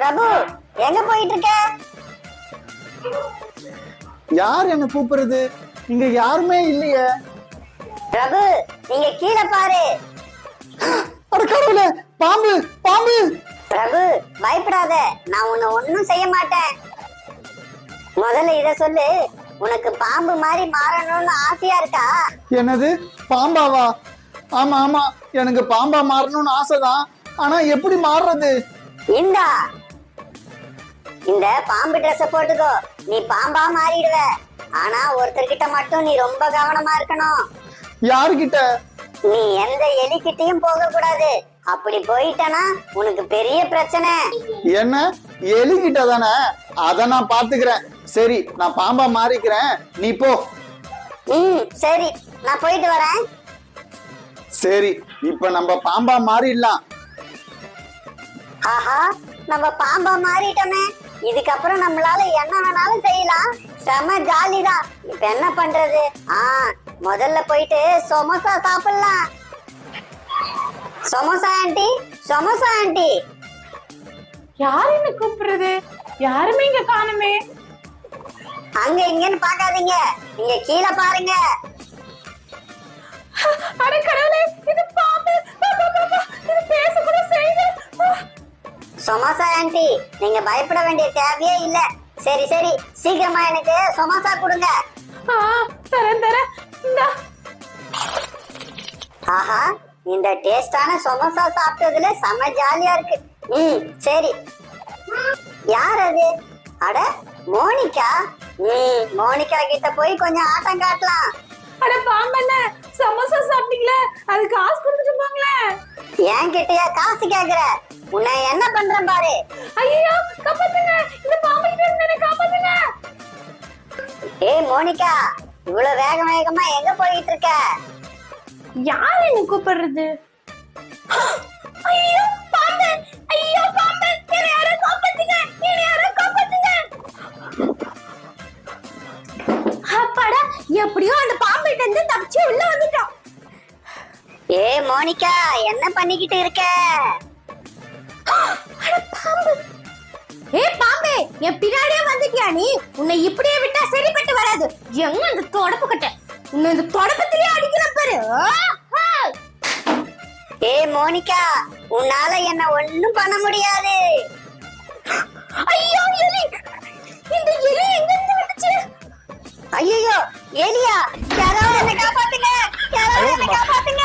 பிரபு எங்க போயிட்டு இருக்க யார் என்ன கூப்பிடுறது? இங்க யாருமே இல்லையே. பிரபு நீங்க கீழே பாரு. அட கடவுளே பாம்பு பாம்பு. பிரபு பயப்படாத நான் உன்னை ஒண்ணும் செய்ய மாட்டேன். முதல்ல இத சொல்லு உனக்கு பாம்பு மாதிரி மாறணும்னு ஆசையா இருக்கா? என்னது? பாம்பாவா? ஆமா ஆமா எனக்கு பாம்பா மாறணும்னு ஆசைதான். ஆனா எப்படி மாறுறது? இந்தா இந்த பாம்பு ட்ரெஸ் போட்டுக்கோ. நீ பாம்பா மாறிடுவ. ஆனா ஒருத்தர்கிட்ட மட்டும் நீ ரொம்ப கவனமா இருக்கணும். யாருகிட்ட? நீ எந்த எலிக்கிட்டயும் போக கூடாது அப்படி போயிட்டனா உனக்கு பெரிய பிரச்சனை. என்ன? எலிகிட்ட தானே? அத நான் பாத்துக்கிறேன் சரி நான் பாம்பா மாறிக்கிறேன். நீ போ. ம் சரி. நான் போயிட்டு வரேன். சரி இப்ப நம்ம பாம்பா மாறிடலாம். ஆஹா நம்ம பாம்பா மாறிட்டோமே. இதுக்கப்புறம் நம்மளால என்ன வேணாலும் செய்யலாம். செம ஜாலிதான். இப்ப என்ன பண்றது? ஆ முதல்ல போயிட்டு சமோசா சாப்பிடலாம். Samosa aunty samosa aunty. யார் என்ன கூப்பிடுறது? யாருமே இங்க காணுமே. அங்க இங்கன்னு பாக்காதீங்க நீங்க கீழே பாருங்க. சமோசா ஆண்டி. நீங்க பயப்பட வேண்டிய தேவையே இல்ல. சரி சரி. சீக்கிரமா எனக்கு சமோசா கொடுங்க. தரேன் தரேன். ஆஹா இந்த டேஸ்டான சமோசா சாப்பிட்டதுல செம ஜாலியா இருக்கு. ம் சரி. யார் அது? அட மோனிகா? ம் மோனிகா கிட்ட போய் கொஞ்சம் ஆட்டம் காட்டலாம். அட பாம்பண்ண சமோசா சாப்பிட்டீங்களே? அது காசு கொடுத்துட்டு போங்களே. என் கிட்டயா காசு கேக்குற? உன்னை என்ன பண்றேன் பாரு. ஐயோ காப்பாத்துங்க. இந்த பாம்பு கிட்ட இருந்து என்னை காப்பாத்துங்க. ஏய் மோனிகா இவ்வளவு வேக வேகமா எங்க போயிட்டு இருக்க? யார் என்ன கூப்பிடுறது? ஐயோ பாம்பு. ஐயோ பாம்பு. என்னை யாரும் காப்பாத்துங்க. என்னை யாரும் காப்பாத்துங்க. அப்பாடா எப்படியோ ஏய் மோனிகா என்ன பண்ணிக்கிட்டு இருக்க? அட பாம்பு. ஏ பாம்பே என் பின்னாடியே வந்துட்டியா நீ? உன்னை இப்படியே விட்டா சரிப்பட்டு வராது. எங்க அந்த தொடப்பு கட்ட? உன்னை இந்த தொடப்பத்திலே அடிக்கிற பாரு. ஏய் மோனிகா உன்னால என்ன ஒண்ணும் பண்ண முடியாது. ஐயோ எலி. இந்த எலி எங்க இருந்து வந்துச்சு? ஐயோ எலியா யாராவது என்ன காப்பாத்துங்க. யாராவது என்ன காப்பாத்துங்க.